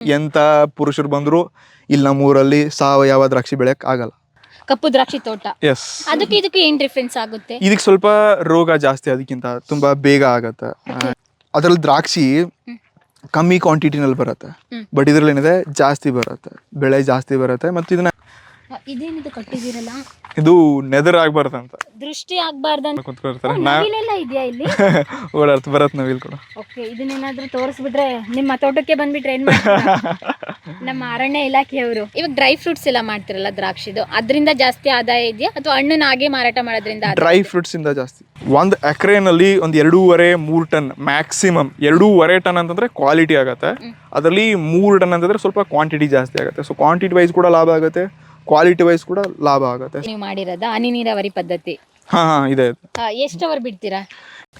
ಎಂತ ಪುರುಷರು ಬಂದ್ರು ಇಲ್ಲಿ ನಮ್ಮೂರಲ್ಲಿ ಸಾವಯವ ದ್ರಾಕ್ಷಿ ಬೆಳೆಯಕ್ ಆಗಲ್ಲ. ಕಪ್ಪು ದ್ರಾಕ್ಷಿ ತೋಟ. ಎಸ್ ಅದಕ್ಕೆ ಇದಕ್ಕೆ ಏನ್ ಡಿಫ್ರೆನ್ಸ್ ಆಗುತ್ತೆ? ಇದಕ್ಕೆ ಸ್ವಲ್ಪ ರೋಗ ಜಾಸ್ತಿ ಅದಕ್ಕಿಂತ ತುಂಬಾ ಬೇಗ ಆಗತ್ತೆ. ಅದ್ರಲ್ಲಿ ದ್ರಾಕ್ಷಿ ಕಮ್ಮಿ ಕ್ವಾಂಟಿಟಿನಲ್ಲಿ ಬರುತ್ತೆ. ಬಟ್ ಇದ್ರಲ್ಲಿ ಏನಿದೆ ಜಾಸ್ತಿ ಬರುತ್ತೆ. ಬೆಳೆ ಜಾಸ್ತಿ ಬರುತ್ತೆ. ಮತ್ತೆ ಇದನ್ನ ಇದೇನಿದು ಕಟ್ಟಿದಿರಲ್ಲ ಇದು ನೆದರ್ ಆಗ್ಬಾರ್ದು ಅಂತ. ದೃಷ್ಟಿ ಆಗ್ಬಾರ್ದಂತ ಅಂತ ನಾ ನವಿಲೆಲ್ಲ ಇದೆಯಾ ಇಲ್ಲಿ? ಓಡಾಡ್ತ ಬರತ್ ನವಿಲ್ ಕೂಡ. ಓಕೆ ಇದನ್ನೇನಾದ್ರೂ ತೋರಿಸ್ಬಿಟ್ರೆ ನಿಮ್ಮ ತೋಟಕ್ಕೆ ಬಂದ್ಬಿಟ್ರೆ ಏನ್? ನಮ್ಮ ಅರಣ್ಯ ಇಲಾಖೆಯವರು. ಇವಾಗ ಡ್ರೈ ಫ್ರೂಟ್ಸ್ ಎಲ್ಲ ಮಾಡ್ತಿರಲ್ಲ ದ್ರಾಕ್ಷಿದು? ಅದರಿಂದ ಜಾಸ್ತಿ ಆದಾಯ ಇದೆಯಾ? ಅಥವಾ ಹಣ್ಣನ್ನ ಹಾಗೆ ಮಾರಾಟ ಮಾಡೋದ್ರಿಂದ ಡ್ರೈ ಫ್ರೂಟ್ಸ್ ಇಂದ ಜಾಸ್ತಿ. ಒಂದು ಎಕರೆನಲ್ಲಿ ಒಂದು ಎರಡೂವರೆ ಮೂರು ಟನ್ ಮ್ಯಾಕ್ಸಿಮಮ್ ಎರಡೂವರೆ ಟನ್ ಅಂತಂದ್ರೆ ಕ್ವಾಲಿಟಿ ಆಗತ್ತೆ. ಅದರಲ್ಲಿ ಮೂರು ಟನ್ ಅಂತಂದ್ರೆ ಸ್ವಲ್ಪ ಕ್ವಾಂಟಿಟಿ ಜಾಸ್ತಿ ಆಗುತ್ತೆ. ಸೊ ಕ್ವಾಂಟಿಟಿ ವೈಸ್ ಕೂಡ ಲಾಭ ಆಗುತ್ತೆ. ಕ್ವಾಲಿಟಿ ವೈಸ್ ಕೂಡ ಲಾಭ ಆಗುತ್ತೆ. ನೀವು ಮಾಡಿರೋದ ಹನಿ ನೀರಾವರಿ ಪದ್ಧತಿ. ಹಾ ಹಾ ಇದೆ ಆ, ಎಷ್ಟು ಅವರ್ ಬಿಡ್ತೀರಾ?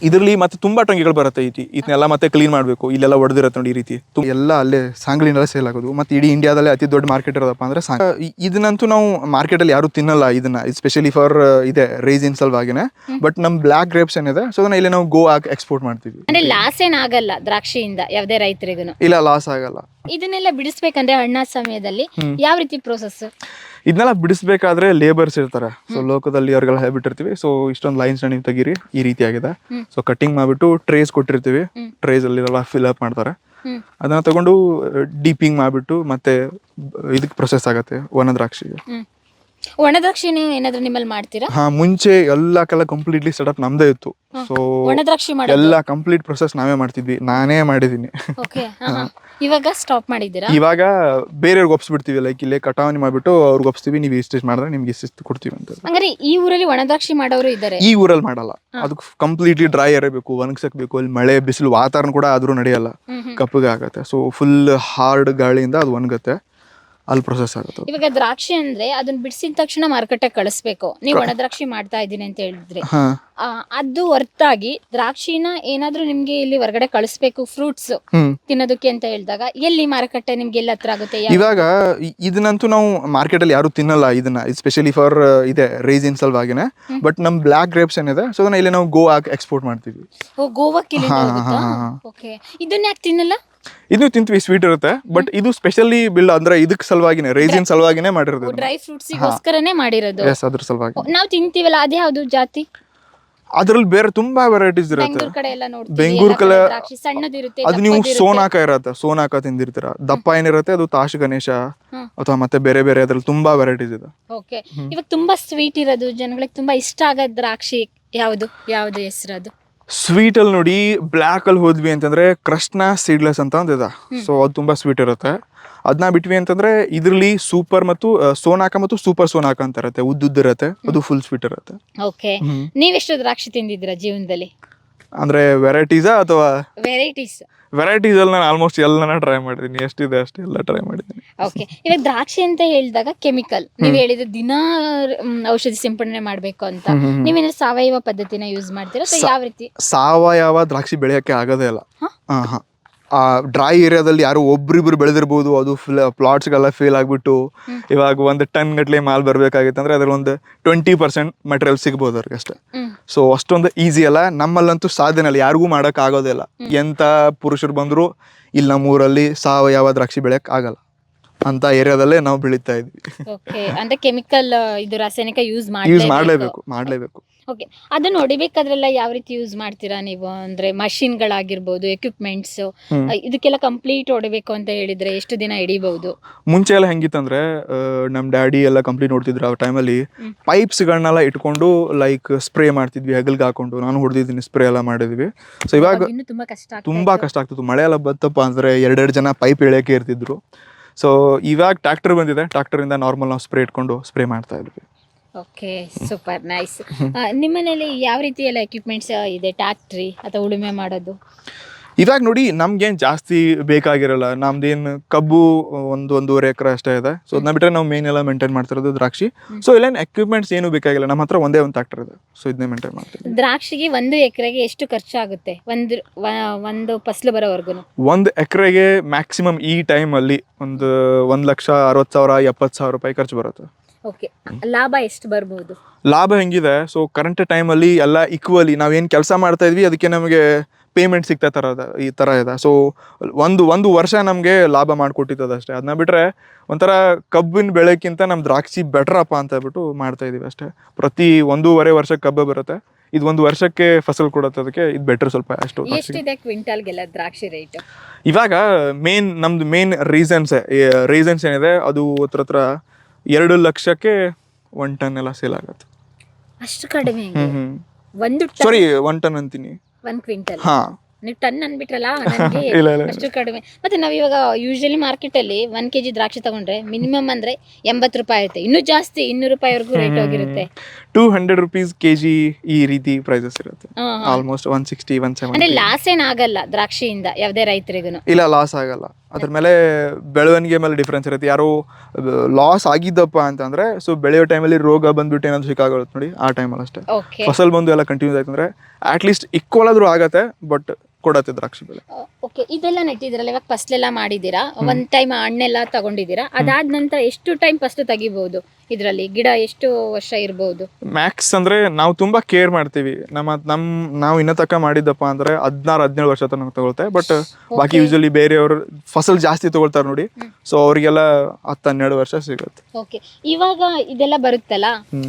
ಇದರಲ್ಲಿ ಮತ್ತೆ ತುಂಬಾ ಟೊಂಗಿಗಳು ಬರುತ್ತೆ ಈ ಇದನ್ನೆಲ್ಲ ಮತ್ತೆ ಕ್ಲೀನ್ ಮಾಡಬೇಕು. ಇಲ್ಲೆಲ್ಲ ಒಡೆದಿರುತ್ತೆ ನೋಡಿ ಈ ರೀತಿ. ತು- ಎಲ್ಲ ಅಲ್ಲೇ ಸಾಂಗ್ಲಿನೆಲ್ಲ ಸೇಲ್ ಆಗೋದು. ಮತ್ತೆ ಇಡೀ ಇಂಡಿಯಾದಲ್ಲೇ ಅತಿ ದೊಡ್ಡ ಮಾರ್ಕೆಟ್ ಇರೋದಪ್ಪ ಅಂದ್ರೆ ಸಾಂಗ್ ಇ- ಇದನ್ನಂತೂ ನಾವು ಮಾರ್ಕೆಟಲ್ಲಿ ಯಾರು ತಿನ್ನಲ್ಲ ಇದನ್ನ. ಸ್ಪೆಷಲಿ ಫಾರ್ ಇದೆ ರೈಸಿನ್ ಸಲುವಾಗಿನೇ ಬಟ್ ನಮ್ಮ ಬ್ಲಾಕ್ ಗ್ರೇಪ್ಸ್ ಏನಿದೆ ಸೊ ಅದನ್ನ ಇಲ್ಲಿ ನಾವು ಗೋ ಹಾಕಿ ಎಕ್ಸ್ಪೋರ್ಟ್ ಮಾಡ್ತೀವಿ. ಅಂದ್ರೆ ಲಾಸ್ ಏನ್ ಆಗಲ್ಲ ದ್ರಾಕ್ಷಿಯಿಂದ ಯಾವ್ದೇ ರೈತರಿಗೂ ಇಲ್ಲ ಲಾಸ್ ಆಗಲ್ಲ. ಇದನ್ನೆಲ್ಲ ಬಿಡಿಸ್ಬೇಕಂದ್ರೆ ಹಣ್ಣ ಸಮಯದಲ್ಲಿ ಯಾವ ರೀತಿ ಪ್ರೋಸೆಸ್ ಇದನ್ನೆಲ್ಲ ಬಿಡಿಸ್ಬೇಕಾದ್ರೆ ಲೇಬರ್ಸ್ ಇರ್ತಾರೆ. ಸೊ ಲೋಕದಲ್ಲಿ ಅವ್ರಿಗೆಲ್ಲ ಹೇಳ್ಬಿಟ್ಟಿರ್ತೀವಿ. ಸೊ ಇಷ್ಟೊಂದು ಲೈನ್ಸ್ ನೀವು ತೆಗೀರಿ ಈ ರೀತಿ ಆಗಿದೆ. ಸೊ ಕಟಿಂಗ್ ಮಾಡಿಬಿಟ್ಟು ಟ್ರೇಸ್ ಕೊಟ್ಟಿರ್ತೀವಿ. ಟ್ರೇಸ್ ಅಲ್ಲಿರಲ್ಲ ಫಿಲ್ ಅಪ್ ಮಾಡ್ತಾರೆ. ಅದನ್ನ ತಗೊಂಡು ಡೀಪಿಂಗ್ ಮಾಡಿಬಿಟ್ಟು ಮತ್ತೆ ಇದಕ್ಕೆ ಪ್ರೊಸೆಸ್ ಆಗುತ್ತೆ ಒಣ ದ್ರಾಕ್ಷಿಗೆ ಹ್ಮ್ ಏನಾದ್ರೂ ನಿಮ್ಮಲ್ಲಿ ಮಾಡ್ತೀರಾ? ಹಾ ಮುಂಚೆ ಎಲ್ಲಕ್ಕೆಲ್ಲ ಕಂಪ್ಲೀಟ್ಲಿ ಸೆಟಪ್ ನಮ್ದೇ ಇತ್ತು. ಸೊ ಒಣದ್ರಾಕ್ಷಿ ಮಾಡೋದು? ಎಲ್ಲ ಕಂಪ್ಲೀಟ್ ಪ್ರೊಸೆಸ್ ನಾವೇ ಮಾಡ್ತಿದ್ವಿ. ನಾನೇ ಮಾಡಿದ್ದೀನಿ. ಓಕೆ ಇವಾಗ ಸ್ಟಾಪ್ ಮಾಡಿದ್ದೀರಾ? ಇವಾಗ ಬೇರೆಯವ್ರಿಗೆ ಒಪ್ಸ್ಬಿಡ್ತೀವಿ. ಲೈಕ್ ಇಲ್ಲೇ ಕಟಾವಣಿ ಮಾಡಿಬಿಟ್ಟು ಅವ್ರಿಗೆ ಒಪ್ಸ್ತೀವಿ. ನೀವು ಇಷ್ಟು ಮಾಡಿದ್ರೆ ನಿಮ್ಗೆ ಇಷ್ಟು ಕೊಡ್ತೀವಿ ಅಂತ. ಹಂಗಾರೆ ಈ ಊರಲ್ಲಿ ಒಣದ್ರಾಕ್ಷಿ ಮಾಡೋರು ಇದ್ದಾರೆ. ಈ ಊರಲ್ಲಿ ಮಾಡಲ್ಲ. ಅದಕ್ಕೆ ಕಂಪ್ಲೀಟ್ಲಿ ಡ್ರೈ ಇರಬೇಕು ಒಣಗ್ಸಕ್ ಬೇಕು ಅಲ್ಲಿ ಮಳೆ ಬಿಸಿಲು ವಾತಾವರಣ ಕೂಡ ಆದ್ರೂ ನಡೆಯಲ್ಲ. ಕಪ್ಪಗೆ ಆಗತ್ತೆ. ಸೊ ಫುಲ್ ಹಾರ್ಡ್ ಗಾಳಿಯಿಂದ ಅದು ಒಣಗತ್ತೆ. ಅಲ್ಲಿ ಪ್ರೊಸೆಸ್ ಆಗುತ್ತೆ. ಇವಾಗ ದ್ರಾಕ್ಷಿ ಅಂದ್ರೆ ಅದನ್ನ ಬಿಡಿಸಿದ ತಕ್ಷಣ ಮಾರ್ಕೆಟ್ ಕಳಿಸ್ಬೇಕು. ನೀವು ಒಣ ದ್ರಾಕ್ಷಿ ಮಾಡ್ತಾ ಇದ್ದೀನಿ ಅಂತ ಹೇಳಿದ್ರಿ. ಆ, ಅದು ಹೊರತಾಗಿ ದ್ರಾಕ್ಷಿನ ಏನಾದ್ರೂ ನಿಮ್ಗೆ ಇಲ್ಲಿ ಹೊರಗಡೆ ಕಳಿಸ್ಬೇಕು ಫ್ರೂಟ್ಸ್ ಹ್ಮ್. ತಿನ್ನೋದಕ್ಕೆ ಅಂತ ಹೇಳಿದಾಗ ಎಲ್ಲಿ ಮಾರುಕಟ್ಟೆ ನಿಮ್ಗೆ ಎಲ್ಲಿ ಹತ್ರ ಆಗುತ್ತೆ? ಇವಾಗ ಇ- ಇದನ್ನಂತೂ ನಾವು ಮಾರ್ಕೆಟಲ್ಲಿ ಯಾರು ತಿನ್ನಲ್ಲ ಇದನ್ನ ಸ್ಪೆಷಲಿ ಫಾರ್ ಇದೆ ರೈಸಿನ್ ಸಲುವಾಗಿನೇ ಬಟ್ ನಮ್ಮ ಬ್ಲಾಕ್ ಗ್ರೇಪ್ಸ್ ಏನಿದೆ ಸೊ ಅದನ್ನ ಇಲ್ಲಿ ನಾವು ಗೋ ಹಾಕಿ ಎಕ್ಸ್ಪೋರ್ಟ್ ಮಾಡ್ತೀವಿ. ಓ ಗೋವಾಕ್ಕೆ ಇಲ್ಲಿ ಹಾ, ಹಾ, ಹಾ. ಓಕೆ ಇದನ್ನ ಯಾಕೆ ತಿನ್ನಲ್ಲ? ಇದು ತಿಂತೀವಿ ಸ್ವೀಟ್ ಇರುತ್ತೆ ಬಟ್ ಇದು ಸ್ಪೆಷಲಿ ಬಿಲ್ ಅಂದ್ರೆ ಇದಕ್ಕೆ ಸಲುವಾಗಿನೇ ರೈಸಿನ್ ಸಲುವಾಗಿನೇ ಮಾಡಿರೋದು ಡ್ರೈ ಫ್ರೂಟ್ಸಿಗೋಸ್ಕರನೇ ಮಾಡಿರೋದು. ಎಸ್ ಅದ್ರ ಸಲುವಾಗಿ. ನಾವು ತಿಂತೀವಲ್ಲ ತಿಂತೀವಲ್ಲ ಯಾವುದು ಜಾತಿ? ಅದ್ರಲ್ಲಿ ಬೇರೆ ತುಂಬಾ ವೆರೈಟೀಸ್ ಇರುತ್ತೆ. ಬೆಂಗಳೂರು ಸಣ್ಣದಿರುತ್ತೆ ಅದು ನೀವು. ಸೋನಾಕ ಇರತ್ತೆ ಸೋನಾಕ ತಿಂದಿರ್ತೀರ. ದಪ್ಪ ಏನಿರುತ್ತೆ ಅದು ತಾಶ ಗಣೇಶ ಅಥವಾ ಮತ್ತೆ ಬೇರೆ ಬೇರೆ ಅದ್ರಲ್ಲಿ ತುಂಬಾ ವೆರೈಟೀಸ್ ಇದೆ. ಓಕೆ ಇವಾಗ ತುಂಬಾ ಸ್ವೀಟ್ ಇರೋದು ಜನಗಳಿಗೆ ತುಂಬಾ ಇಷ್ಟ ಆಗೋ ದ್ರಾಕ್ಷಿ ಯಾವುದು? ಯಾವುದು ಹೆಸರು ಅದು? ಸ್ವೀಟ್ ಅಲ್ಲಿ ನೋಡಿ ಬ್ಲ್ಯಾಕ್ ಅಲ್ಲಿ ಹೋದ್ವಿ ಅಂತಂದ್ರೆ ಕೃಷ್ಣ ಸೀಡ್ಲೆಸ್ ಅಂತ ಒಂದು ಇದೆ. ಸೊ ಅದು ತುಂಬಾ ಸ್ವೀಟ್ ಇರುತ್ತೆ. ಅದನ್ನ ಬಿಟ್ವಿ ಅಂತಂದ್ರೆ ಇದ್ರಲ್ಲಿ ಸೂಪರ್ ಮತ್ತು ಸೋನಾಕ ಮತ್ತು ಸೂಪರ್ ಸೋನಾಕ ಅಂತ ಇರುತ್ತೆ. ಉದ್ದುದ್ದ ಇರುತ್ತೆ. ಅದು ಫುಲ್ ಸ್ವೀಟ್ ಇರುತ್ತೆ. ಓಕೆ. ನೀವೆಷ್ಟು ದ್ರಾಕ್ಷಿ ತಿಂದಿದ್ದೀರಾ ಜೀವನದಲ್ಲಿ? ಅಂದ್ರೆ ವೆರೈಟೀಸಾ ಅಥವಾ ವೆರೈಟೀಸ್ ವೆರೈಟೀಸ್ ಅಲ್ಲಿ ನಾನು ಆಲ್ಮೋಸ್ಟ್ ಎಲ್ಲನ ಟ್ರೈ ಮಾಡಿದ್ದೀನಿ. ಎಷ್ಟಿದೆ ಅಷ್ಟೆಲ್ಲ ಟ್ರೈ ಮಾಡಿದ್ದೀನಿ. ಓಕೆ ಇವಾಗ ದ್ರಾಕ್ಷಿ ಅಂತ ಹೇಳಿದಾಗ ಕೆಮಿಕಲ್ ನೀವು ಹೇಳಿದ ದಿನ ಔಷಧಿ ಸಿಂಪಡಣೆ ಮಾಡಬೇಕು ಅಂತ. ನೀವೇನಾದ್ರು ಸಾವಯವ ಪದ್ಧತಿನ ಯೂಸ್ ಮಾಡ್ತೀರಾ ಅಥವಾ ಯಾವ ರೀತಿ? ಸಾವಯವ ದ್ರಾಕ್ಷಿ ಬೆಳೆಯಕ್ಕೆ ಆಗೋದೇ ಇಲ್ಲ. ಹ? ಹಾ ಹಾ. ಆ ಡ್ರೈ ಏರಿಯಾದಲ್ಲಿ ಯಾರು ಒಬ್ರಿಬ್ರು ಬೆಳೆದಿರ್ಬೋದು ಅದು ಫಿಲ್ ಪ್ಲಾಟ್ಸ್ಗೆಲ್ಲ ಫೇಲ್ ಆಗಿಬಿಟ್ಟು ಇವಾಗ ಒಂದು ಟನ್ ಗಟ್ಟಲೆ ಮಾಲ್ ಬರ್ಬೇಕಾಗಿತ್ತು ಅಂದ್ರೆ ಅದ್ರಲ್ಲಿ ಒಂದು ಟ್ವೆಂಟಿ ಪರ್ಸೆಂಟ್ ಮೆಟೀರಿಯಲ್ ಸಿಗ್ಬೋದು ಅವ್ರಿಗೆ ಅಷ್ಟೇ. ಸೊ ಅಷ್ಟೊಂದು ಈಸಿ ಅಲ್ಲ. ನಮ್ಮಲ್ಲಂತೂ ಸಾಧ್ಯನೇ ಅಲ್ಲ ಯಾರಿಗೂ ಮಾಡಕ್ ಆಗೋದಿಲ್ಲ. ಎಂತ ಪುರುಷರು ಬಂದರೂ ಇಲ್ಲಿ ನಮ್ಮೂರಲ್ಲಿ ಸಾವಯವ ದ್ರಾಕ್ಷಿ ಬೆಳೆಯಕ್ ಆಗಲ್ಲ. ಅಂತ ಏರಿಯಾದಲ್ಲೇ ನಾವು ಬೆಳೀತಾ ಇದ್ವಿ. ಓಕೆ ಅಂದ್ರೆ ಕೆಮಿಕಲ್ ಇದು ರಾಸಾಯನಿಕ ಯೂಸ್ ಯೂಸ್ ಮಾಡ್ಲೇಬೇಕು ಮಾಡ್ಲೇಬೇಕು. ಓಕೆ ಅದನ್ನ ಹೊಡಿಬೇಕಾದ್ರೆಲ್ಲ ಯಾವ ರೀತಿ ಯೂಸ್ ಮಾಡ್ತೀರಾ ನೀವು? ಅಂದ್ರೆ ಮಷಿನ್ಗಳಾಗಿರ್ಬೋದು ಎಕ್ವಿಪ್ಮೆಂಟ್ಸ್ ಹ್ಮ್. ಇದಕ್ಕೆಲ್ಲ ಕಂಪ್ಲೀಟ್ ಹೊಡಿಬೇಕು ಅಂತ ಹೇಳಿದ್ರೆ ಎಷ್ಟು ದಿನ ಹಿಡಿಬಹುದು? ಮುಂಚೆ ಎಲ್ಲ ಹೆಂಗಿತ್ತಂದ್ರೆ ನಮ್ ಡ್ಯಾಡಿ ಎಲ್ಲ ಕಂಪ್ಲೀಟ್ ನೋಡ್ತಿದ್ರು ಆ ಟೈಮಲ್ಲಿ ಪೈಪ್ಸ್ ಗಳನ್ನೆಲ್ಲ ಇಟ್ಕೊಂಡು ಲೈಕ್ ಸ್ಪ್ರೇ ಮಾಡ್ತಿದ್ವಿ ಹೆಗಲ್ಗೆ ಹಾಕೊಂಡು. ನಾನು ಹೊಡೆದಿದ್ದೀನಿ ಸ್ಪ್ರೇ ಎಲ್ಲ ಮಾಡಿದ್ವಿ. ಸೊ ಇವಾಗ ತುಂಬಾ ಕಷ್ಟ ತುಂಬಾ ಕಷ್ಟ ಆಗ್ತಿತ್ತು. ಮಳೆ ಎಲ್ಲ ಬತ್ತಪ್ಪ ಅಂದ್ರೆ ಎರಡೆರಡು ಜನ ಪೈಪ್ ಎಳೆಯಕ್ಕೆ ಇರ್ತಿದ್ರು. ಸೊ ಇವಾಗ ಟ್ರ್ಯಾಕ್ಟರ್ ಬಂದಿದೆ. ಟ್ರ್ಯಾಕ್ಟರ್ ಇಂದ ನಾರ್ಮಲ್ ನಾವು ಸ್ಪ್ರೇ ಇಟ್ಕೊಂಡು ಸ್ಪ್ರೇ ಮಾಡ್ತಾ ಇದ್ವಿ. ಓಕೆ ಸೂಪರ್ ನೈಸ್ ನಿಮ್ಮನೇಲಿ ಯಾವ ರೀತಿ ಎಲ್ಲ ಎಕ್ವಿಪ್ಮೆಂಟ್ಸ್ ಇದೆ? ಟ್ಯಾಕ್ಟ್ರಿ ಅಥವಾ ಉಳುಮೆ ಮಾಡೋದು? ಇವಾಗ ನೋಡಿ ನಮ್ಗೇನು ಜಾಸ್ತಿ ಬೇಕಾಗಿರಲ್ಲ. ನಮ್ದೇನು ಕಬ್ಬು ಒಂದು ಒಂದೂವರೆ ಎಕರೆ ಅಷ್ಟೇ ಇದೆ. ಸೊ ಅದನ್ನ ಬಿಟ್ಟರೆ ನಾವು ಮೇನ್ ಎಲ್ಲ ಮೇಂಟೈನ್ ಮಾಡ್ತಿರೋದು ದ್ರಾಕ್ಷಿ. ಸೊ ಇಲ್ಲೇನು ಎಕ್ವಿಪ್ಮೆಂಟ್ಸ್ ಏನು ಬೇಕಾಗಿಲ್ಲ. ನಮ್ಮ ಹತ್ರ ಒಂದೇ ಒಂದು ಟ್ಯಾಕ್ಟರ್ ಇದೆ. ಸೊ ಇದನ್ನೇ ಮೇಂಟೈನ್ ಮಾಡ್ತೀವಿ. ದ್ರಾಕ್ಷಿಗೆ ಒಂದು ಎಕರೆಗೆ ಎಷ್ಟು ಖರ್ಚಾಗುತ್ತೆ? ಒಂದು ಒಂದು ಫಸಲು ಬರೋವರೆಗೂ ಒಂದು ಎಕರೆಗೆ ಮ್ಯಾಕ್ಸಿಮಮ್ ಈ ಟೈಮಲ್ಲಿ ಒಂದು ಒಂದು ಲಕ್ಷ ಅರವತ್ತು ಸಾವಿರ ಎಪ್ಪತ್ತು ಸಾವಿರ ರೂಪಾಯಿ ಖರ್ಚು ಬರುತ್ತೆ. ಓಕೆ ಲಾಭ ಎಷ್ಟು ಬರ್ಬೋದು? ಲಾಭ ಹೆಂಗಿದೆ? ಸೊ ಕರೆಂಟ್ ಟೈಮಲ್ಲಿ ಎಲ್ಲ ಈಕ್ವಲಿ ಏನು ಕೆಲಸ ಮಾಡ್ತಾ ಇದ್ವಿ ಅದಕ್ಕೆ ನಮಗೆ ಪೇಮೆಂಟ್ ಸಿಗ್ತಾ ಥರ ಈ ಥರ ಇದೆ. ಸೊ ಒಂದು ಒಂದು ವರ್ಷ ನಮಗೆ ಲಾಭ ಮಾಡಿಕೊಟ್ಟಿದ್ದದ ಅಷ್ಟೇ. ಅದನ್ನ ಬಿಟ್ಟರೆ ಒಂಥರ ಕಬ್ಬಿನ ಬೆಳೆಕ್ಕಿಂತ ನಮ್ಮ ದ್ರಾಕ್ಷಿ ಬೆಟ್ರಪ್ಪ ಅಂತ ಹೇಳ್ಬಿಟ್ಟು ಮಾಡ್ತಾ ಇದೀವಿ ಅಷ್ಟೇ. ಪ್ರತಿ ಒಂದೂವರೆ ವರ್ಷಕ್ಕೆ ಕಬ್ಬು ಬರುತ್ತೆ. ಇದು ಒಂದು ವರ್ಷಕ್ಕೆ ಫಸಲ್ ಕೊಡುತ್ತೆ ಅದಕ್ಕೆ ಇದು ಬೆಟ್ರ್ ಸ್ವಲ್ಪ ಅಷ್ಟು. ಎಷ್ಟಿದೆ ಕ್ವಿಂಟಲ್ಗೆಲ್ಲ ದ್ರಾಕ್ಷಿ ರೇಟ್ ಇವಾಗ ಮೇನ್ ನಮ್ದು ಮೇನ್ ರೀಸನ್ಸ್ ರೀಸನ್ಸ್ ಏನಿದೆ ಅದು ಹತ್ರ ಹತ್ರ ಎರಡು ಲಕ್ಷಕ್ಕೆ ಒನ್ ಟನ್ ಎಲ್ಲ ಸೇಲ್ ಆಗುತ್ತೆ. ಅಷ್ಟು ಕಡಿಮೆ ಹ್ಮ್ ಒಂದು ಸಾರಿ ಒನ್ ಟನ್ ಅಂತೀನಿ. ಒನ್ ಕ್ವಿಂಟಲ್ ಹಾ. ನೀವು ಟನ್ ಅನ್ಬಿಟ್ರಲ್ಲ ನನಗೆ ಇಲ್ಲ, ಇಲ್ಲ. ಅಷ್ಟು ಕಡಿಮೆ. ಮತ್ತೆ ನಾವ್ ಇವಾಗ ಯೂಶಲಿ ಮಾರ್ಕೆಟ್ ಅಲ್ಲಿ ಒಂದ್ ಕೆಜಿ ದ್ರಾಕ್ಷಿ ತಗೊಂಡ್ರೆ ಮಿನಿಮಮ್ ಅಂದ್ರೆ ಎಂಬತ್ತು ರೂಪಾಯಿ ಇರುತ್ತೆ. ಇನ್ನೂ ಜಾಸ್ತಿ ಇನ್ನೂರು ರೂಪಾಯಿವರೆಗೂ ರೇಟ್ ಹೋಗಿರುತ್ತೆ. Two hundred rupees K G ಈ ರೀತಿ ಪ್ರೈಸಸ್ ಇರುತ್ತೆ. ಹಾ, ಹಾ. ಆಲ್ಮೋಸ್ಟ್ ಒನ್ ಸಿಕ್ಸ್ಟಿ ಒನ್ ಅಂದ್ರೆ ಸೆವೆಂಟಿ ಲಾಸ್ ಏನ್ ಆಗಲ್ಲ ದ್ರಾಕ್ಷಿಯಿಂದ ಯಾವ್ದೇ ರೈತರಿಗೂ ಇಲ್ಲ ಲಾಸ್ ಆಗಲ್ಲ. ಅದ್ರ ಮೇಲೆ ಬೆಳವಣಿಗೆ ಮೇಲೆ ಡಿಫ್ರೆನ್ಸ್ ಇರುತ್ತೆ. ಯಾರು ಲಾಸ್ ಆಗಿದ್ದಪ್ಪ ಅಂತಂದ್ರೆ ಸೊ ಬೆಳೆಯೋ ಟೈಮಲ್ಲಿ ರೋಗ ಬಂದ್ಬಿಟ್ಟು ಏನಾದ್ರು ಸಿಕ್ಕಾಗುತ್ತೆ ನೋಡಿ ಆ ಟೈಮಲ್ಲಿ ಅಷ್ಟೇ. ಫಸಲ್ ಬಂದು ಎಲ್ಲ ಕಂಟಿನ್ಯೂಸ್ ಆಯ್ತು ಅಟ್ ಲೀಸ್ಟ್ ಈಕ್ವಲ್ ಆದ್ರೂ ಆಗತ್ತೆ ಬಟ್ ಕೊಡತ್ತೆ ದ್ರಾಕ್ಷಿ ಬೆಳೆ. ಓಕೆ ಇದೆಲ್ಲ ನೆಟ್ಟಿದ್ರಲ್ಲ ಇವಾಗ ಫಸ್ಲೆಲ್ಲ ಮಾಡಿದ್ದೀರಾ? ಒಂದ್ ಟೈಮ್ ಹಣ್ಣೆಲ್ಲ ತಗೊಂಡಿದ್ದೀರಾ? ಅದಾದ ನಂತರ ಎಷ್ಟು ಟೈಮ್ ಫಸ್ಟ್ ತೆಗಿಬಹುದು ಇದ್ರಲ್ಲಿ ಗಿಡ ಎಷ್ಟು ವರ್ಷ ಇರ್ಬೋದು? ಮ್ಯಾಕ್ಸ್ ಅಂದ್ರೆ ನಾವು ತುಂಬಾ ಕೇರ್ ಮಾಡ್ತೀವಿ. ನಮ್ಮ ನಮ್ ನಾವು ಇನ್ನ ತಕ್ಕ ಮಾಡಿದ್ದಪ್ಪ ಅಂದ್ರೆ ಹದಿನಾರು ಹದಿನೇಳು ವರ್ಷ ತನಕ ತಗೊಳ್ತೆ ಬಟ್ ಬಾಕಿ ಯೂಶಲಿ ಬೇರೆಯವರು ಫಸಲ್ ಜಾಸ್ತಿ ತಗೊಳ್ತಾರೆ ನೋಡಿ. ಸೊ ಅವರಿಗೆಲ್ಲ ಹತ್ತು ಹನ್ನೆರಡು ವರ್ಷ ಸಿಗುತ್ತೆ. ಓಕೆ ಇವಾಗ ಇದೆಲ್ಲ ಬರುತ್ತಲ್ಲ?